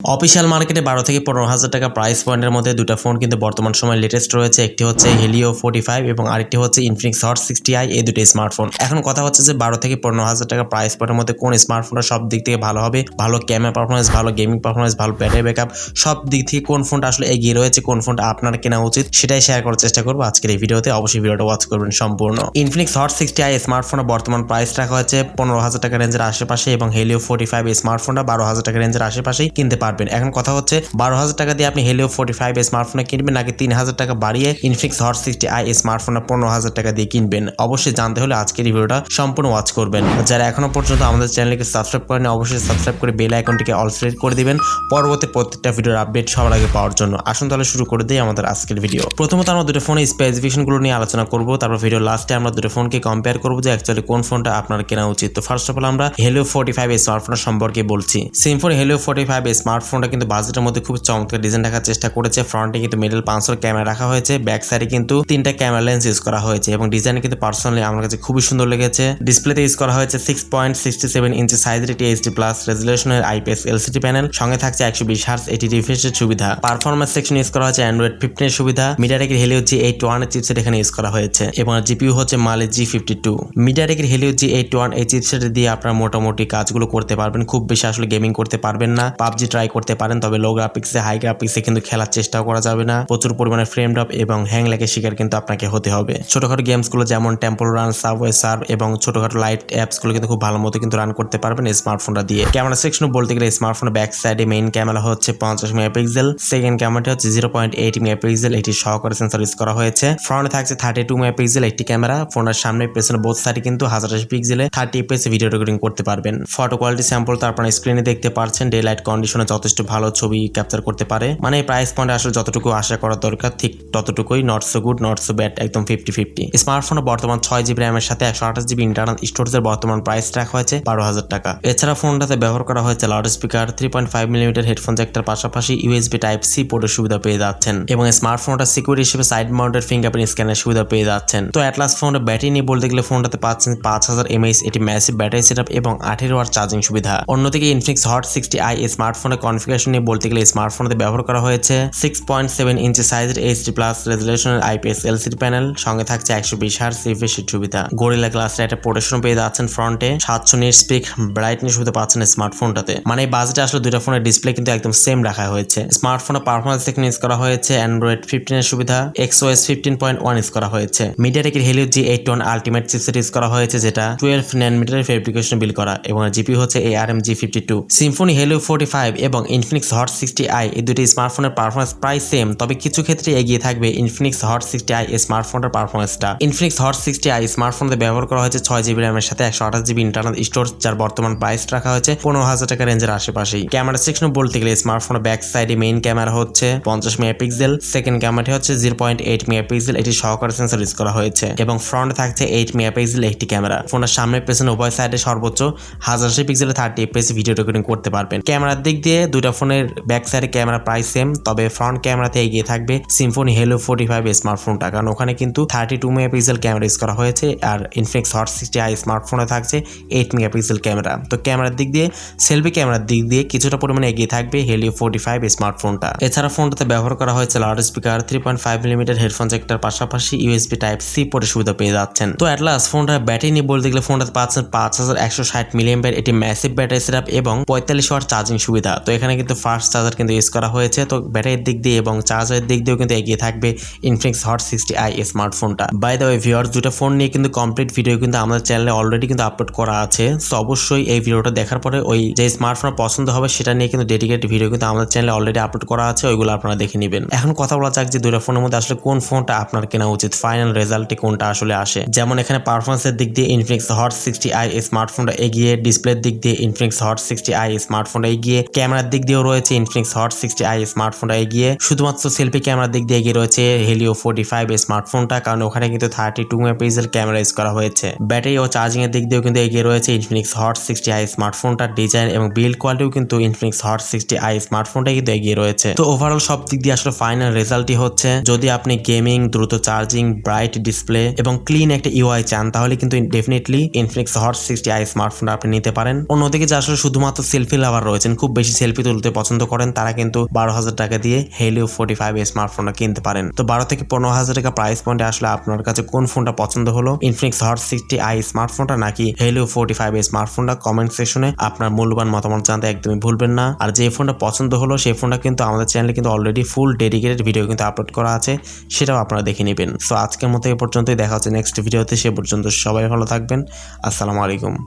Official মার্কেটে বারো থেকে পনেরো হাজার টাকা প্রাইস পয়েন্টের মধ্যে দুটো ফোন কিন্তু বর্তমান সময় লেটেস্ট রয়েছে। একটি হচ্ছে হেলিও ফোর্টি ফাইভ এবং আরেকটি হচ্ছে ইনফিনিক্স হট সিক্সটি আই এই দুটো স্মার্টফোন এখন কথা হচ্ছে যে বারো থেকে পনেরো হাজার টাকা প্রাইস পয়েন্টের মধ্যে কোন স্মার্টফোনটা সব দিক থেকে ভালো হবে? ভালো ক্যামেরা পারফরমেন্স ভালো গেমিং পারফরমেন্স ভালো ব্যাটারি ব্যাকআপ সব দিক থেকে কোন ফোনটা আসলে এগিয়ে রয়েছে, কোন ফোনটা আপনার কেনা উচিত সেটাই শেয়ার করার চেষ্টা করব আজকের এই ভিডিওতে। অবশ্যই ভিডিওটা ওয়াচ করবেন সম্পূর্ণ। ইনফিনিক্স হট সিক্সটি আই স্মার্টফোনের বর্তমান প্রাইস রাখা হয়েছে পনেরো হাজার টাকা রেঞ্জের আশেপাশে এবং হেলিও ফোর্টি ফাইভ স্মার্টফোনটা বারো হাজার টাকা রেঞ্জের আশেপাশেই কিনতে পারবেন। এখন কথা হচ্ছে, বারো হাজার টাকা দিয়ে আপনি হেলিও ফোর্টি ফাইভ স্মার্টফোনে কিনবেন নাকি তিন হাজার টাকা বাড়িয়ে ইনফিক্স হট সিক্সটি আই স্মার্টফোনে পনেরো হাজার টাকা দিয়ে কিনবেন? অবশ্যই জানতে হলে আজকের এই ভিডিওটা সম্পূর্ণ ওয়াচ করবেন। যারা এখনও পর্যন্ত আমাদের চ্যানেলকে সাবস্ক্রাইব করেন অবশ্যই সাবস্ক্রাইব করে বেল আইকনটিকে অল সিলেক্ট করে দিবেন পরবর্তী প্রত্যেকটা ভিডিওর আপডেট সবার আগে পাওয়ার জন্য। আসুন তাহলে শুরু করে দিই আমাদের আজকের ভিডিও প্রথমত আমরা দুটো ফোনের স্পেসিফিকেশনগুলো নিয়ে আলোচনা করব, তারপর ভিডিও লাস্টে আমরা দুটো ফোনকে কম্পেয়ার করব যে অ্যাকচুয়ালি কোন ফোনটা আপনার কেনা উচিত। তো ফার্স্ট অফ অল আমরা হেলিও ফোর্টি ফাইভ স্মার্টফোনের সম্পর্কে বলছি। সিম্ফোন হেলিও ফোর্টি ফাইভ স্মার্টফোনটা কিন্তু বাজেটের মধ্যে খুব চমৎকার ডিজাইন রাখার চেষ্টা করেছে। ফ্রন্টে কিন্তু মিডল পাঁচশোর ক্যামেরা রাখা হয়েছে। ব্যাক সাইডে কিন্তু তিনটা ক্যামেরা লেন্স ইউজ করা হয়েছে এবং ডিজাইন কিন্তু পার্সোনালি আমার কাছে খুবই সুন্দর লেগেছে। ডিসপ্লেতে ইউজ করা হয়েছে six point sixty seven inch সাইজের একটি এইচডি প্লাস রেজুলেশনের আইপিএস এলসিডি প্যানেল সঙ্গে থাকছে একশো বিশ হার্স এটি রিফ্রেশের সুবিধা। পারফরমেন্স সেকশন ইউজ করা হয়েছে অ্যান্ড্রয়েড ফিফটিনের সুবিধা। মিডিয়াটেকের হেলিও জি এইট ওয়ানের চিপসেট এখানে ইউজ করা হয়েছে এবং জিপিউ হচ্ছে মালে জি ফিফটি টু মিডিয়াটেকের হেলিও জি এইট ওয়ান এই চিপসেট দিয়ে আপনারা মোটামুটি কাজগুলো করতে পারবেন। খুব বেশি আসলে গেমিং করতে পারবেন না। পাবজি ট্রাই করতে পারেন, তবে লো গ্রাফিক্সে হাই গ্রাফিক্সে কিন্তু খেলার চেষ্টাও করা যাবে না। প্রচুর পরিমাণে ফ্রেম ড্রপ এবং হ্যাং লেগে শিকার কিন্তু আপনাকে হতে হবে। ছোটখাটো গেমসগুলো যেমন টেম্পল রান সাবওয়ে সার্ভ এবং ছোটখাটো লাইট অ্যাপসগুলো কিন্তু খুব ভালো মতো কিন্তু রান করতে পারবেন স্মার্টফোনটা দিয়ে। ক্যামেরা সেকশন বলতে গেলে স্মার্টফোনের ব্যাক সাইডে মেইন ক্যামেরা হচ্ছে পঞ্চাশ মেগাপিক্সেল সেকেন্ড ক্যামেরাটি হচ্ছে জিরো পয়েন্ট এইট মেগাপিক্সেল এটি সহকারে সেন্সর ইউজ করা হয়েছে। ফ্রন্টে থাকছে থার্টি টু মেগাপিক্সেল একটি ক্যামেরা ফোনের সামনে, পেছনে বোধ সাইডে কিন্তু হাজার আশি পিক্সেলে থার্টি এপিএস ভিডিও রেকর্ডিং করতে পারবেন। ফটো কোয়ালিটি স্যাম্পল তো আপনারা স্ক্রিনে দেখতে পারছেন ডে লাইট কন্ডিশনে যথেষ্ট ভালো ছবি ক্যাপচার করতে পারে। মানে প্রাইস পয়েন্টে আসলে যতটুকু আশা করা দরকার, ঠিক ততটুকুই not so good not so bad একদম ফিফটি ফিফটি স্মার্টফোনে বর্তমান ছয় জিবি র্যামের সাথে একশো আঠাশ জিবি ইন্টারনাল স্টোরেজের বর্তমান প্রাইস রাখা হয়েছে বারো হাজার টাকা। এছাড়া ফোনটাতে ব্যবহার করা হয়েছে loud speaker three point five millimetre headphone জ্যাকটার পাশাপাশি ইউএসবি টাইপ সি পোর্টের সুবিধা পেয়ে যাচ্ছেন এবং স্মার্টফোনটা সিকিউরিটি হিসেবে সাইড মাউন্টেড ফিঙ্গারপ্রিন্ট স্ক্যানের সুবিধা পেয়ে যাচ্ছেন। তো অ্যাটলাস ফোনের ব্যাটারি নিয়ে বলতে গেলে ফোনটাতে পাচ্ছেন পাঁচ হাজার এমএইচ এটি ম্যাসিভ ব্যাটারি সেট এবং আঠেরো ওয়াট চার্জিং সুবিধা। অন্যদিকে ইনফিনিক্স হট সিক্সটি আই স্মার্টফোনের কনফিগারেশন নিয়ে বলতে গেলে স্মার্টফোনে ব্যবহার করা হয়েছে। সিক্স পয়েন্ট সেভেন ইঞ্চি সাইজের এইচডি প্লাস রেজুলেশনের আইপিএস এলসিডি প্যানেল সঙ্গে থাকছে একশো বিশ হার রিফ্রেশের সুবিধা গরিলা গ্লাসের একটা প্রোটেকশন পেয়ে যাচ্ছেন ফ্রন্টে সাতশো নিট স্পিক ব্রাইটনেস সুবিধা পাচ্ছেন স্মার্টফোনটাতে মানে এই বাজেটে আসলে দুইটা ফোনের ডিসপ্লে কিন্তু একদম সেম রাখা হয়েছে। স্মার্টফোনের পারফরমেন্স থেকে ইউজ করা হয়েছে অ্যান্ড্রয়েড ফিফটিনের সুবিধা। XOS fifteen point one use করা হয়েছে। মিডিয়াটেকের Helio G eight one ultimate chipset use করা হয়েছে, যেটা টুয়েলভ ন্যানোমিটারের ফেব্রিকেশন বিল করা। এবং জিপি হচ্ছে A R M G fifty two Symphony Helio forty five এবং ইনফিনিক্স হট সিক্সটি আই এই দুটি স্মার্টফোনের পারফরমেন্স প্রায় সেম তবে কিছু ক্ষেত্রে এগিয়ে থাকবে ইনফিনিক্স হট সিক্সটি আই স্মার্টফোনের পারফরমেন্সটা ইনফিনিক্স হট সিক্সটি আই স্মার্টফোনে ব্যবহার করা হয়েছে ছয় জিবি র্যামের সাথে একশো আঠাশ জিবি ইন্টারনাল স্টোর যার বর্তমান প্রাইস রাখা হয়েছে পনেরো হাজার টাকা রেঞ্জের আশেপাশেই। ক্যামেরা সেকশন বলতে গেলে স্মার্টফোনের ব্যাক সাইডে মেইন ক্যামেরা হচ্ছে পঞ্চাশ মেগাপিক্সেল সেকেন্ড ক্যামেরাটি হচ্ছে জিরো পয়েন্ট এইট মেগাপিক্সেল এটি সহকারে সেন্সর ইউজ করা হয়েছে, এবং ফ্রন্ট থাকছে এইট মেগাপিক্সেল একটি ক্যামেরা ফোনের সামনে, পেছনে, উভয় সাইডে সর্বোচ্চ হাজার পিক্সেলে থার্টি এফপিএস ভিডিও রেকর্ডিং করতে পারবেন। ক্যামেরার দিক দিয়ে দুইটা ফোনের ব্যাক সাইডে ক্যামেরা প্রায় সেম তবে ফ্রন্ট ক্যামেরাতে এগিয়ে থাকবে সিম্ফোনি হেলো ফোর্টি ফাইভ স্মার্টফোনটা কারণ ওখানে কিন্তু thirty two megapixel camera use করা হয়েছে আর ইনফিনিক্স হট সিক্সটি আই স্মার্টফোনে থাকছে এইট মেগাপিক্সেল ক্যামেরা তো ক্যামেরার দিক দিয়ে সেলফি ক্যামেরার দিক দিয়ে কিছুটা পরিমাণে এগিয়ে থাকবে হেলিও ফোর্টি ফাইভ স্মার্টফোনটা এছাড়া ফোনটাতে ব্যবহার করা হয়েছে loud speaker three point five millimetre headphone জ্যাকটার পাশাপাশি ইউএসবি টাইপ সি পোর্টের সুবিধা পেয়ে যাচ্ছেন। তো অ্যাটলাস ফোনটা ব্যাটারি নিয়ে বলতে গেলে ফোনটাতে পাচ্ছেন পাঁচ হাজার একশো ষাট মিলিয়ামের এটি ম্যাসিভ ব্যাটারি সেট এবং পঁয়তাল্লিশ ওয়াট চার্জিং সুবিধা। তো এখানে কিন্তু ফাস্ট চার্জার কিন্তু ইউজ করা হয়েছে। তো ব্যাটারির দিক দিয়ে এবং চার্জারের দিক দিয়েও কিন্তু এগিয়ে থাকবে ইনফিনিক্স হট সিক্সটি আই স্মার্টফোনটা বাই দ্য ওয়ে ভিউয়ার্স দুটো ফোন নিয়ে কিন্তু কমপ্লিট ভিডিও কিন্তু আমাদের চ্যানেলে অলরেডি কিন্তু আপলোড করা আছে। তো অবশ্যই এই ভিডিওটা দেখার পরে ওই যে স্মার্টফোন পছন্দ হবে, সেটা নিয়ে কিন্তু ডেডিকেটেড ভিডিও কিন্তু আমাদের চ্যানেলে অলরেডি আপলোড করা আছে, ওইগুলো আপনারা দেখে নেবেন। এখন কথা বলা যাক যে দুটো ফোনের মধ্যে আসলে কোন ফোনটা আপনার কেনা উচিত ফাইনাল রেজাল্টে কোনটা আসলে আসে। যেমন এখানে পারফরমেন্সের দিক দিয়ে ইনফিনিক্স হট সিক্সটি আই স্মার্টফোনটা এগিয়ে ডিসপ্লের দিক দিয়ে ইনফিনিক্স হট সিক্সটি আই স্মার্টফোনটা এগিয়ে ক্যামেরার দিক দিয়েও রয়েছে ইনফিনিক্স হট সিক্সটি আই স্মার্টফোনটা এগিয়ে। শুধুমাত্র সেলফি ক্যামেরার দিক দিয়ে এগিয়ে রয়েছে হেলিও ফোর্টি ফাইভ স্মার্টফোনটা কারণ ওখানে কিন্তু thirty two megapixel camera use করা হয়েছে। ব্যাটারি ও চার্জিং এর দিক দিয়েও কিন্তু এগিয়ে রয়েছে ইনফিনিক্স হট সিক্সটি আই স্মার্টফোনটার ডিজাইন এবং বিল্ড কোয়ালিটিও কিন্তু ইনফিনিক্স হট সিক্সটি আই স্মার্টফোনটা কিন্তু এগিয়ে রয়েছে। তো ওভারঅল সব দিক দিয়ে আসলে ফাইনাল রেজাল্টই হচ্ছে, যদি আপনি গেমিং দ্রুত চার্জিং ব্রাইট ডিসপ্লে এবং ক্লিন একটা ইউআই চান, তাহলে কিন্তু definitely Infinix hot sixty i স্মার্টফোনটা আপনি নিতে পারেন। অন্যদিকে যে আসলে শুধুমাত্র সেলফি লাভার রয়েছেন, খুব বেশি সেলফি তুলতে পছন্দ করেন, তারা কিন্তু বারো হাজার টাকা দিয়ে হেলিও ফোর্টি ফাইভ স্মার্টফোনটা কিনতে পারেন। তো বারো থেকে পনেরো হাজার টাকা প্রাইস পয়েন্টে আসলে আপনার কাছে কোন ফোনটা পছন্দ হলো? ইনফিনিক্স হট সিক্সটি আই স্মার্টফোনটা নাকি হেলিও ফোর্টি ফাইভ স্মার্টফোনটা কমেন্ট সেকশনে আপনার মূল্যবান মতামত জানতে একদমই ভুলবেন না। আর যে ফোনটা পছন্দ হলো, সেই ফোনটা কিন্তু আমাদের চ্যানেলে কিন্তু অলরেডি ফুল ডেডিকেটেড ভিডিও কিন্তু আপলোড করা আছে, সেটাও আপনারা দেখে নেবেন। সো আজকের মতো এ পর্যন্তই, দেখা হচ্ছে নেক্সট ভিডিওতে সে পর্যন্ত সবাই ভালো থাকবেন। আসসালামু আলাইকুম।